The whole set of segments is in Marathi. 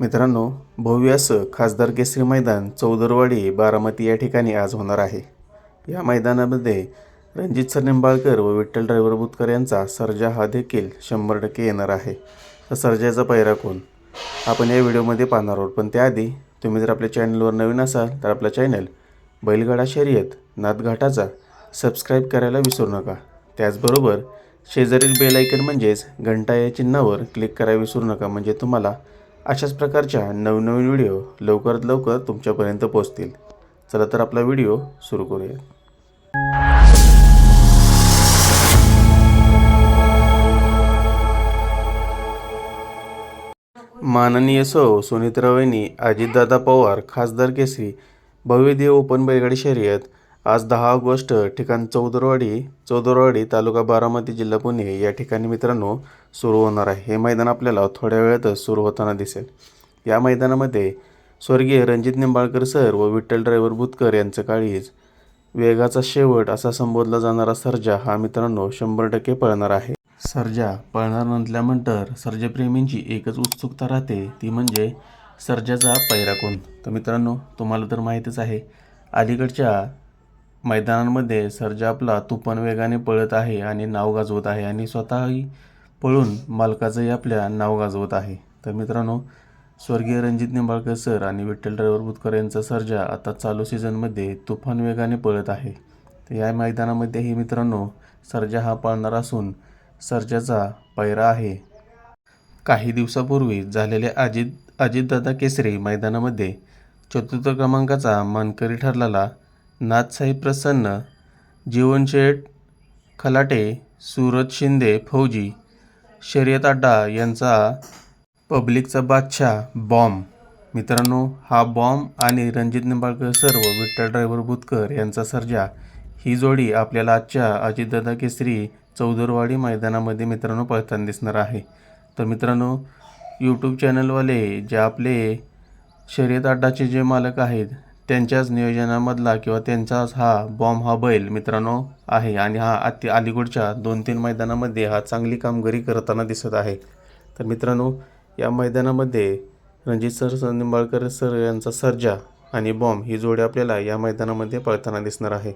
मित्रांनो भव्य असं खासदार केसरी मैदान चौदरवाडी बारामती या ठिकाणी आज होणार आहे. या मैदानामध्ये रणजित सर निंबाळकर व विठ्ठल ड्रायव्हर बुतकर यांचा सर्जा हा देखील शंभर टक्के येणार आहे. तर सर्जाचा पैरा कोण? आपण या व्हिडिओमध्ये पाहणार आहोत. पण त्याआधी तुम्ही जर आपल्या चॅनलवर नवीन असाल तर आपला चॅनल बैलगाडा शर्यत नाथघाटाचा सबस्क्राईब करायला विसरू नका. त्याचबरोबर शेजारील बेल आयकन म्हणजेच घंटा या चिन्हावर क्लिक करायला विसरू नका. म्हणजे तुम्हाला अशाच प्रकारच्या नवनवीन व्हिडिओ लवकरात लवकर तुमच्यापर्यंत पोहोचतील. चला तर आपला व्हिडिओ सुरू करूया. माननीय सौ सुनीत्रावहिनी अजितदादा पवार खासदार केसरी भव्यदेव ओपन बैलगाडी शर्यत आज दहा ऑगस्ट ठिकाण चौदरवाडी चौदरवाडी तालुका बारामती जिल्हा पुणे या ठिकाणी मित्रांनो सुरू होणार आहे. हे मैदान आपल्याला थोड्या वेळातच सुरू होताना दिसेल. या मैदानामध्ये स्वर्गीय रणजित निंबाळकर सर व विठ्ठल ड्रायव्हर बुतकर यांचं काळीज. वेगाचा शेवट असा संबोधला जाणारा सर्जा हा मित्रांनो शंभर टक्के पळणार आहे. सर्जा पळणार म्हटल्यानंतर सर्जप्रेमींची एकच उत्सुकता राहते ती म्हणजे सर्जाचा पैरा कोण? तर मित्रांनो तुम्हाला तर माहीतच आहे अलीकडच्या मैदानांमध्ये सर्जा आपला तुफान वेगाने पळत आहे आणि नाव गाजवत आहे आणि स्वतःही पळून मालकाचंही आपल्या नाव गाजवत आहे. तर मित्रांनो स्वर्गीय रणजित निंबाळकर सर आणि विठ्ठल ड्रायव्हर बुतकर यांचा सर्जा आता चालू सीझनमध्ये तुफान वेगाने पळत आहे. तर या मैदानामध्येही मित्रांनो सर्जा हा पळणार असून सर्जाचा पैरा आहे. काही दिवसापूर्वी झालेल्या अजित अजितदादा केसरी मैदानामध्ये चतुर्थ क्रमांकाचा मानकरी ठरलेला नाथसाहेब प्रसन्न जीवनशेठ खलाटे सूरज शिंदे फौजी शर्यत अड्डा यांचा पब्लिकचा बादशाह बॉम्ब. मित्रांनो हा बॉम्ब आणि रणजित निंबाळकर सर व विठ्ठल ड्रायव्हर बुतकर यांचा सर्जा. ही जोडी आपल्याला आजच्या अजितदादा केसरी चौदरवाडी मैदानामध्ये मित्रांनो पळताना दिसणार आहे. तर मित्रांनो यूट्यूब चॅनलवाले जे आपले शर्यत अड्डाचे जे मालक आहेत त्यांच्याच नियोजनामधला किंवा त्यांचाच हा बॉम्ब हा बैल मित्रांनो आहे. आणि हा अति अलीकडच्या दोन तीन मैदानामध्ये हा चांगली कामगिरी करताना दिसत आहे. तर मित्रांनो या मैदानामध्ये रणजित सर निंबाळकर सर यांचा सर्जा आणि बॉम्ब ही जोडी आपल्याला या मैदानामध्ये पळताना दिसणार आहे.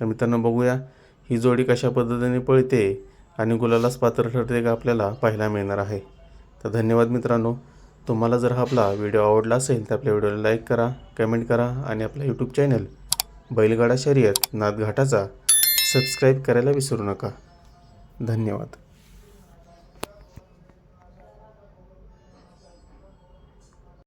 तर मित्रांनो बघूया ही जोडी कशा पद्धतीने पळते आणि गुलालाच पात्र ठरते का आपल्याला पाहायला मिळणार आहे. तर धन्यवाद मित्रांनो. तुम्हाला जर हा आपला व्हिडिओ आवडला असेल तर आपल्या व्हिडिओला लाईक करा कमेंट करा आणि आपला यूट्यूब चॅनल बैलगाडा शर्यत नाथघाटाचा सबस्क्राईब करायला विसरू नका. धन्यवाद.